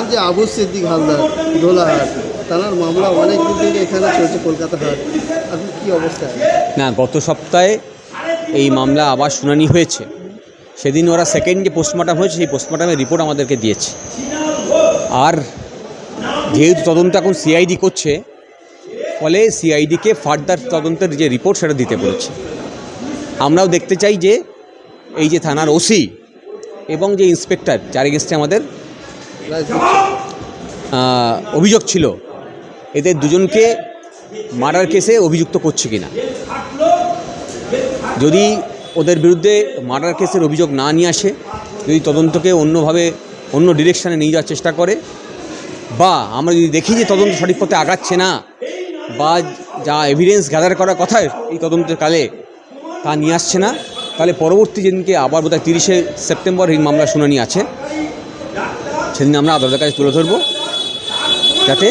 দেখলাম যে আবু সিদ্দিক হালদার, দোলাহাট। তার মামলা অনেক দিন থেকে এখানে চলছে, কলকাতা হাট। আপনি কি অবস্থায় না, গত সপ্তাহে এই মামলা আবার শুনানি হয়েছে। সেদিন ওরা সেকেন্ড যে পোস্টমর্টম হয়েছে, সেই পোস্টমর্টমের রিপোর্ট আমাদেরকে দিয়েছে। আর যেহেতু তদন্ত এখন সিআইডি করছে, ফলে সিআইডিকে ফার্দার তদন্তের যে রিপোর্ট সেটা দিতে বলেছে। আমরাও দেখতে চাই যে এই যে থানার ওসি এবং যে ইন্সপেক্টর যার এগেনস্টে আমাদের অভিযোগ ছিল এদের দুজনকে মার্ডার কেসে অভিযুক্ত করছে কিনা। যদি ওদের বিরুদ্ধে মার্ডার কেসের অভিযোগ না নিয়ে আসে, যদি তদন্তকে অন্যভাবে, অন্য ডিরেকশানে নিয়ে যাওয়ার চেষ্টা করে, বা আমরা যদি দেখি যে তদন্ত সঠিক পথে আগাচ্ছে না, বা যা এভিডেন্স গ্যাদার করার কথা এই তদন্তের কালে তা নিয়ে আসছে না, তাহলে পরবর্তী যেদিনকে আবার বোধহয় তিরিশে সেপ্টেম্বর এই মামলা শুনানি আছে সেদিন আমরা আদালতের কাছে তুলে ধরবো। যাতে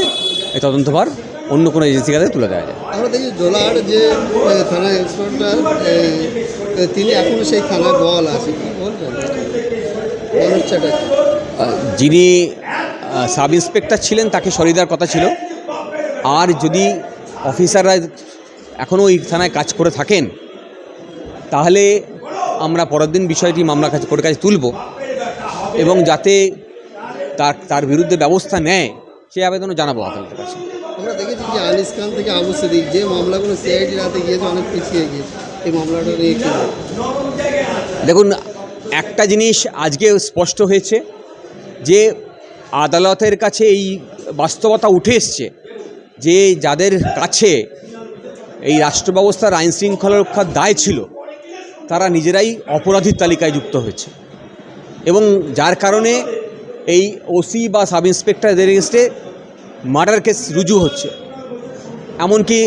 এই তদন্তভার অন্য কোনো এজেন্সির কাছে তুলে দেওয়া যায়। আমরা দেখি দোলাহাট যে থানা ইন্সপেক্টর তিনি এখনও সেই থানায় বল আছে যিনি সাব ইন্সপেক্টর ছিলেন তাকে সরিয়ে দেওয়ার কথা ছিল। আর যদি অফিসাররা এখনও ওই থানায় কাজ করে থাকেন তাহলে আমরা পরের দিন বিষয়টি মামলা কাছে কোর্টের কাছে তুলব। এবং যাতে তার তার বিরুদ্ধে ব্যবস্থা নেয় সেই আবেদনও জানাব আদালতের কাছে। আমরা দেখেছি যে আনিস খান থেকে আবু সিদ্দিক যে মামলাগুলো সিআইডি রাতে গিয়েছে অনেক পিছিয়ে গিয়েছে। এই মামলাটা নিয়ে দেখুন একটা জিনিস আজকে স্পষ্ট হয়েছে যে আদালতের কাছে এই বাস্তবতা উঠে এসছে যে যাদের কাছে এই রাষ্ট্র ব্যবস্থার আইন শৃঙ্খলা রক্ষার দায় ছিল তারা নিজেরাই অপরাধীর তালিকায় যুক্ত হয়েছে। এবং যার কারণে এই ওসি বা সাব ইন্সপেক্টর এগেনস্টে মার্ডার কেস রুজু হচ্ছে। এমনকি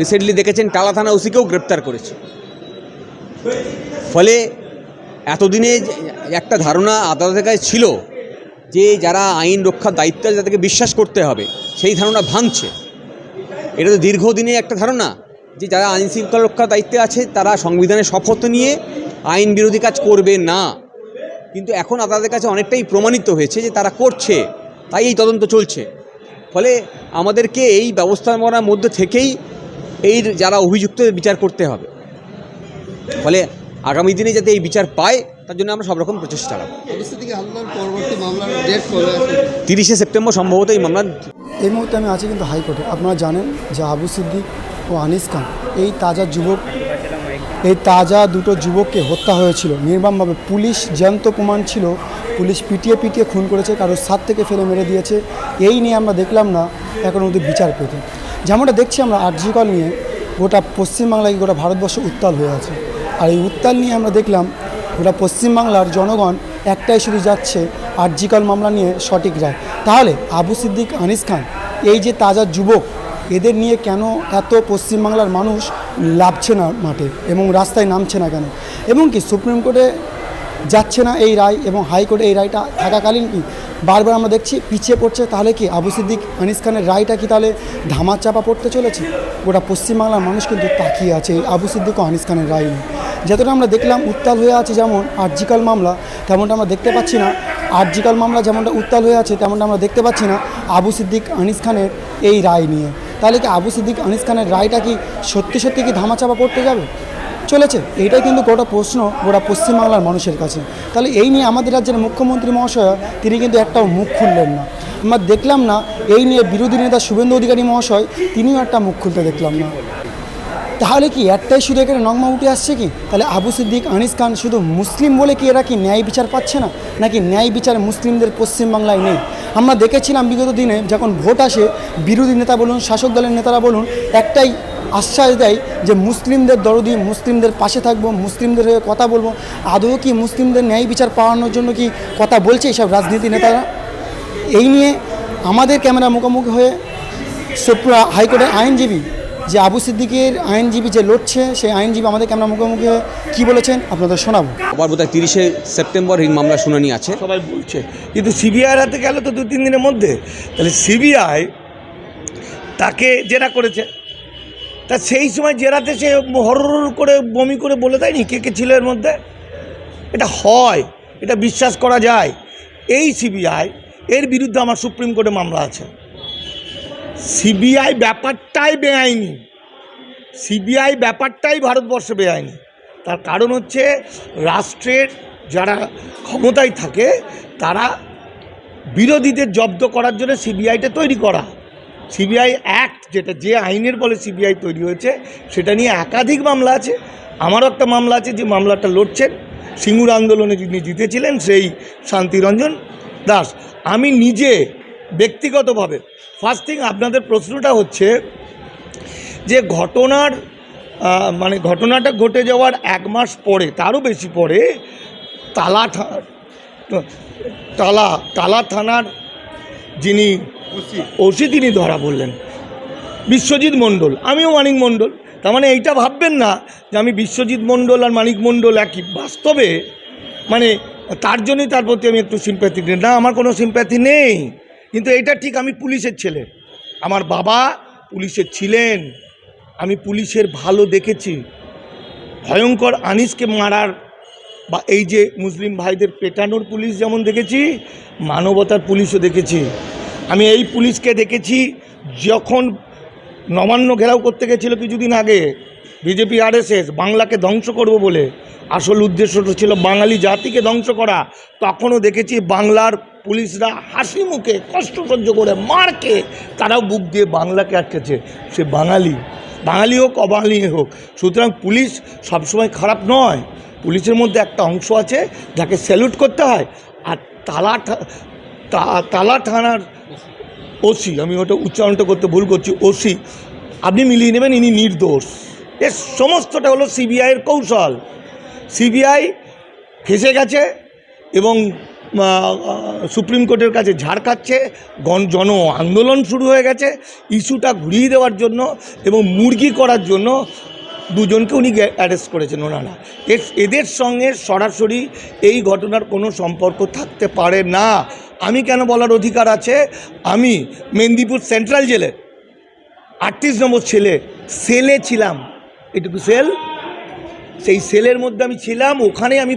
রিসেন্টলি দেখেছেন টালা থানা ওসিকেও গ্রেপ্তার করেছে। ফলে এতদিনে একটা ধারণা আদালতের কাছে ছিল যে যারা আইন রক্ষার দায়িত্ব আছে তাদেরকে বিশ্বাস করতে হবে, সেই ধারণা ভাঙছে। এটা তো দীর্ঘদিনে একটা ধারণা যে যারা আইন শৃঙ্খলা রক্ষার দায়িত্বে আছে তারা সংবিধানের শপথ নিয়ে আইন বিরোধী কাজ করবে না। কিন্তু এখন আদালতের কাছে অনেকটাই প্রমাণিত হয়েছে যে তারা করছে তাই এই তদন্ত চলছে। ফলে আমাদেরকে এই ব্যবস্থাপনার মধ্যে থেকেই এই যারা অভিযুক্ত বিচার করতে হবে। ফলে আগামী দিনে যাতে এই বিচার পায় তার জন্য আমরা সব রকম প্রচেষ্টা চালাবো। মামলার তিরিশে সেপ্টেম্বর সম্ভবত এই মামলা এই মুহূর্তে আমি আছি কিন্তু হাইকোর্টে। আপনারা জানেন যে আবু সিদ্দিক ও আনিস খান এই তাজা যুবক এই তাজা দুটো যুবককে হত্যা হয়েছিল। নির্মমভাবে পুলিশ জ্যান্ত প্রমাণ ছিল। পুলিশ পিটিয়ে পিটিয়ে খুন করেছে কারোর সাত থেকে ফেলে মেরে দিয়েছে। এই নিয়ে আমরা দেখলাম না, এখন অবধি বিচার পেতে। যেমনটা দেখছি আমরা আর্জিকল নিয়ে, গোটা পশ্চিমবাংলায় গোটা ভারতবর্ষ উত্তাল হয়ে আছে। আর এই উত্তাল নিয়ে আমরা দেখলাম, গোটা পশ্চিমবাংলার জনগণ একটাই শুধু যাচ্ছে আর্জিকল মামলা নিয়ে সঠিক রায়। তাহলে আবু সিদ্দিক, আনিস খান, এই যে তাজা যুবক এদের নিয়ে কেন এত পশ্চিমবাংলার মানুষ লাভছে না মাঠে এবং রাস্তায় নামছে না কেন? এবং কি সুপ্রিম কোর্টে যাচ্ছে না এই রায় এবং হাইকোর্টে এই রায়টা থাকাকালীন কি বারবার আমরা দেখছি পিছিয়ে পড়ছে? তাহলে কি আবু সিদ্দিক আনিস খানের রায়টা কি তাহলে ধামা চাপা পড়তে চলেছে? গোটা পশ্চিমবাংলার মানুষ কিন্তু তাকিয়ে আছে এই আবু সিদ্দিক ও আনিস খানের রায় নিয়ে। যতটা আমরা দেখলাম উত্তাল হয়ে আছে যেমন আর্জিকাল মামলা, তেমনটা আমরা দেখতে পাচ্ছি না। আর্জিকাল মামলা যেমনটা উত্তাল হয়ে আছে, তেমনটা আমরা দেখতে পাচ্ছি না আবু সিদ্দিক আনিস খানের এই রায় নিয়ে। তাহলে কি আবু সিদ্দিক আনিস খানের রায়টা কি সত্যি সত্যি কি ধামাচাপা পড়তে যাবে? চলেছে। এইটাই কিন্তু গোটা প্রশ্ন গোটা পশ্চিমবাংলার মানুষের কাছে। তাহলে এই নিয়ে আমাদের রাজ্যের মুখ্যমন্ত্রী মহাশয় তিনি কিন্তু একটাও মুখ খুললেন না। আমরা দেখলাম না, এই নিয়ে বিরোধী নেতা শুভেন্দু অধিকারী মহাশয় তিনিও একটা মুখ খুলতে দেখলাম না। তাহলে কি একটাই শুধু এখানে নগমা উঠে আসছে কি? তাহলে আবু সিদ্দিক, আনিস খান শুধু মুসলিম বলে কি এরা কি ন্যায় বিচার পাচ্ছে না? নাকি ন্যায় বিচার মুসলিমদের পশ্চিমবাংলায় নেই? আমরা দেখেছিলাম বিগত দিনে যখন ভোট আসে, বিরোধী নেতা বলুন, শাসক দলের নেতারা বলুন, একটাই আশ্বাস দেয় যে মুসলিমদের দরদি, মুসলিমদের পাশে থাকব, মুসলিমদের হয়ে কথা বলব। আদৌ কি মুসলিমদের ন্যায় বিচার পাওয়ানোর জন্য কি কথা বলছে এইসব রাজনীতি নেতারা? এই নিয়ে আমাদের ক্যামেরা মুখোমুখি হয়ে সুপ্রা হাইকোর্টের আইনজীবী যে আবু সিদ্দিকের আইনজীবী যে লড়ছে সেই আইনজীবী আমাদের ক্যামেরা মুখোমুখি হয়ে কী বলেছেন আপনাদের শোনাবো। আবার বোধহয় তিরিশে সেপ্টেম্বর এই মামলা শুনানি আছে। সবাই বলছে কিন্তু সিবিআই হাতে গেল তো দু তিন দিনের মধ্যে। তাহলে সিবিআই তাকে জেরা করেছে। তা সেই সময় জেরাতে সে হর করে বমি করে বলে দেয়নি কে কে ছিল এর মধ্যে? এটা হয় এটা বিশ্বাস করা যায়। এই সিবিআই এর বিরুদ্ধে আমার সুপ্রিম কোর্টে মামলা আছে। সিবিআই ব্যাপারটাই বেআইনি। সিবিআই ব্যাপারটাই ভারতবর্ষে বেআইনি। তার কারণ হচ্ছে রাষ্ট্রের যারা ক্ষমতায় থাকে, তারা বিরোধীদের জব্দ করার জন্য সিবিআইটা তৈরি করা। সিবিআই অ্যাক্ট যেটা, যে আইনের বলে সিবিআই তৈরি হয়েছে, সেটা নিয়ে একাধিক মামলা আছে। আমারও একটা মামলা আছে যে মামলাটা লড়ছেন। সিঙ্গুর আন্দোলনে যিনি জিতেছিলেন সেই শান্তিরঞ্জন দাস। আমি নিজে ব্যক্তিগতভাবে। ফার্স্ট থিং আপনাদের প্রশ্নটা হচ্ছে যে ঘটনার মানে ঘটনাটা ঘটে যাওয়ার এক মাস পরে তারও বেশি পরে তালা তালা তালা থানার যিনি ওসি। তিনি ধরা পড়লেন। বিশ্বজিৎ মণ্ডল আমিও মানিক মণ্ডল। তার মানে এইটা ভাববেন না যে আমি বিশ্বজিৎ মণ্ডল আর মানিক মণ্ডল একই। বাস্তবে মানে তার জন্যই তার প্রতি আমি একটু সিম্প্যাথি নেই না আমার কোনো সিম্প্যাথি নেই। কিন্তু এটা ঠিক আমি পুলিশের ছেলে। আমার বাবা পুলিশের ছিলেন। আমি পুলিশের ভালো দেখেছি। ভয়ঙ্কর আনিসকে মারার বা এই যে মুসলিম ভাইদের পেটানোর পুলিশ যেমন দেখেছি, মানবতার পুলিশও দেখেছি। আমি এই পুলিশকে দেখেছি যখন নবান্ন ঘেরাও করতে গেছিল কিছুদিন আগে। বিজেপি, আরএসএস, বাংলাকে ধ্বংস করব বলে। আসল উদ্দেশ্যটা ছিল বাঙালি জাতিকে ধ্বংস করা। তখনও দেখেছি বাংলার পুলিশরা হাসি মুখে, কষ্ট সহ্য করে মারকে তারাও বুক দিয়ে বাংলাকে আটকেছে। সে বাঙালি বাঙালি হোক, অবাঙালি হোক, সুতরাং পুলিশ সবসময় খারাপ নয়। পুলিশের মধ্যে একটা অংশ আছে যাকে স্যালুট করতে হয়, আর তালা তালা থানার ওসি, আমি ওটা উচ্চারণটা করতে ভুল করছি, ওসি, আপনি মিলিয়ে নেবেন, ইনি নির্দোষ। এর সমস্তটা হলো সিবিআইয়ের কৌশল। সিবিআই ফেসে গেছে এবং সুপ্রিম কোর্টের কাছে ঝাড় খাচ্ছে, গণ, জন আন্দোলন শুরু হয়ে গেছে, ইস্যুটা ঘুরিয়ে দেওয়ার জন্য এবং মুরগি করার জন্য দুজনকে উনি অ্যারেস্ট করেছেন ওনারা। এদের সঙ্গে সরাসরি এই ঘটনার কোনো সম্পর্ক থাকতে পারে না। আমি কেন বলার অধিকার আছে? আমি মেদিনীপুর সেন্ট্রাল জেলে আটত্রিশ নম্বর ছেলে সেলে ছিলাম। এটুকু সেল সেই সেলের মধ্যে আমি ছিলাম, ওখানে আমি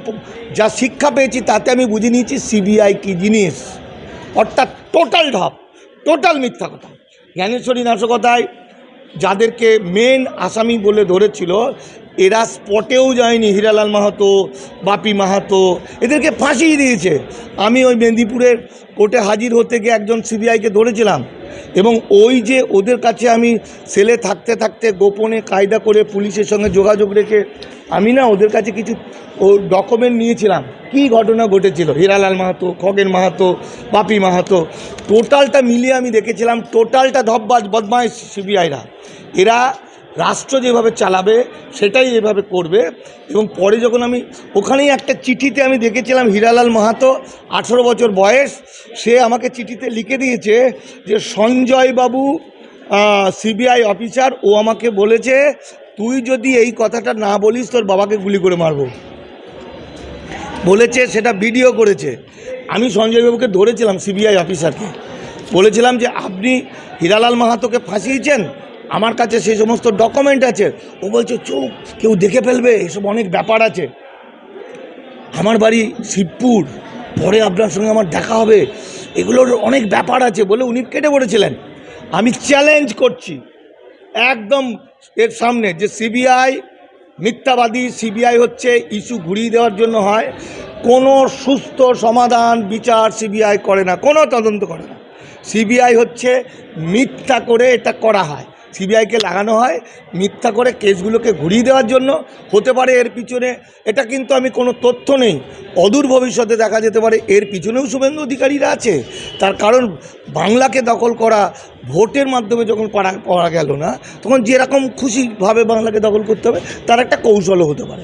যা শিক্ষা পেয়েছি তাতে আমি বুঝে নিয়েছি সিবিআই কি জিনিস। অর্থাৎ টোটাল ঢপ টোটাল মিথ্যা কথা। জ্ঞানেশ্বরী নাশকতায় যাদেরকে মেন আসামি বলে ধরেছিল এরা স্পটেও যায়নি হীরালাল মাহাতো, বাপি মাহাতো, এদেরকে ফাঁসিয়ে দিয়েছে। আমি ওই মেদিনীপুরের কোর্টে হাজির হতে গিয়ে একজন সিবিআইকে ধরেছিলাম এবং ওই যে ওদের কাছে আমি সেলে থাকতে থাকতে গোপনে কায়দা করে পুলিশের সঙ্গে যোগাযোগ রেখে আমি না ওদের কাছে কিছু ও ডকুমেন্ট নিয়েছিলাম। কি ঘটনা ঘটেছিল? হীরালাল মাহাতো, খগেন মাহাতো, বাপি মাহাতো, টোটালটা মিলিয়ে আমি দেখেছিলাম, টোটালটা ধব্বাজ, বদমাইশ সিবিআইরা। এরা রাষ্ট্র যেভাবে চালাবে, সেটাই এভাবে করবে। এবং পরে যখন আমি, ওখানেই একটা চিঠিতে আমি দেখেছিলাম হীরালাল মাহাতো, আঠেরো বছর বয়স, সে আমাকে চিঠিতে লিখে দিয়েছে যে, সঞ্জয় বাবু সিবিআই অফিসার, ও আমাকে বলেছে, তুই যদি এই কথাটা না বলিস, তোর বাবাকে গুলি করে মারবো। বলেছে, সেটা ভিডিও করেছে। আমি সঞ্জয়বাবুকে ধরেছিলাম সিবিআই অফিসারকে। বলেছিলাম যে, আপনি হীরালাল মাহাতোকে ফাঁসিয়েছেন? আমার কাছে সেই সমস্ত ডকুমেন্ট আছে। ও বলছে, চুপ, কেউ দেখে ফেলবে, এসব অনেক ব্যাপার আছে। আমার বাড়ি শিবপুর, পরে আপনার সঙ্গে আমার দেখা হবে। এগুলোর অনেক ব্যাপার আছে বলে উনি কেটে পড়েছিলেন আমি চ্যালেঞ্জ করছি, একদম এর সামনে যে সিবিআই মিথ্যাবাদী সিবিআই হচ্ছে ইস্যু ঘুরিয়ে দেওয়ার জন্য হয়। কোনো সুস্থ সমাধান বিচার সিবিআই করে না, কোনো তদন্ত করে না। সিবিআই হচ্ছে মিথ্যা করে এটা করা হয়। সিবিআইকে লাগানো হয় মিথ্যা করে কেসগুলোকে ঘুরিয়ে দেওয়ার জন্য। হতে পারে এর পিছনে, এটা কিন্তু আমি কোনো তথ্য নেই। অদূর ভবিষ্যতে দেখা যেতে পারে এর পিছনেও শুভেন্দু অধিকারীরা আছে। তার কারণ, বাংলাকে দখল করা ভোটের মাধ্যমে যখন পারা, পাওয়া গেল না, তখন যেরকম খুশিভাবে বাংলাকে দখল করতে হবে, তার একটা কৌশলও হতে পারে।